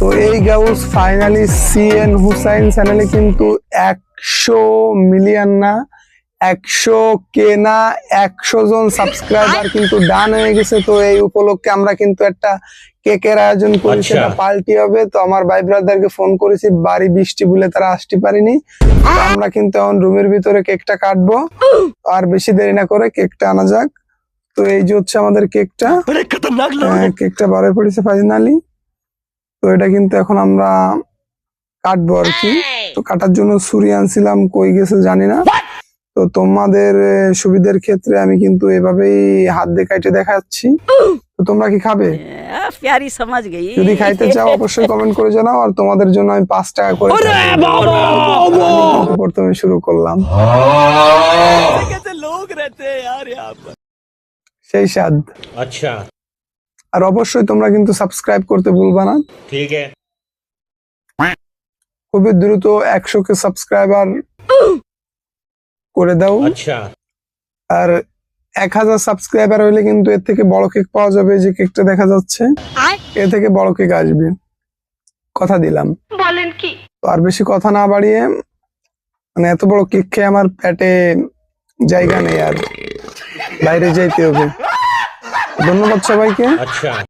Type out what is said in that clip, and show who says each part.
Speaker 1: তো এই guys finally C N Hussain চ্যানেলে কিন্তু একশো মিলিয়ন না একশো কে না একশো জন সাবস্ক্রাইবার কিন্তু ডান হয়ে গেছে। তো এই উপলক্ষে আমরা কিন্তু একটা কেকের আয়োজন
Speaker 2: করেছি
Speaker 1: সেটা পাল্টি হবে। তো আমার ভাই ব্রাদারকে ফোন করেছি বাড়ি বৃষ্টি বলে তারা আসতে পারিনি। আমরা কিন্তু এখন রুমের ভিতরে কেকটা কাটবো। আর বেশি দেরি না করে কেকটা আনা যাক। তো এই যে হচ্ছে আমাদের কেকটা কেকটা বারে পড়েছে ফাইনালি তো এটা কিন্তু এখন আমরা কাটবো আর কি। তো কাটার জন্য ছুরি আনছিলাম কই গেছে জানি না। তো তোমাদের সুবিধার ক্ষেত্রে আমি কিন্তু এভাবেই হাত দিয়ে কাটে দেখাচ্ছি। তো তোমরা কি খাবে? যদি খাইতে চাও অবশ্যই কমেন্ট করে জানাও আর তোমাদের জন্য আমি পাঁচ টাকা করে প্রথমে শুরু করলাম। সেই স্বাদ।
Speaker 2: আচ্ছা।
Speaker 1: আর অবশ্যই তোমরা কিন্তু সাবস্ক্রাইব করতে ভুলবা না।
Speaker 2: ঠিক
Speaker 1: খুবই দ্রুত একশো কে সাবস্ক্রাইবার করে দাও।
Speaker 2: আচ্ছা।
Speaker 1: আর এক হাজার সাবস্ক্রাইবার হইলে কিন্তু এর থেকে বড় কেক পাওয়া যাবে যে কেকটা দেখা যাচ্ছে। এ থেকে বড় কেক আসবে। কথা দিলাম।
Speaker 3: বলেন কি?
Speaker 1: আর বেশি কথা না বাড়িয়ে মানে এত বড় কেক খেয়ে আমার পেটে জায়গা নেই আর। বাইরে যাইতে হবে। दोनों बच्चा भाई के
Speaker 2: अच्छा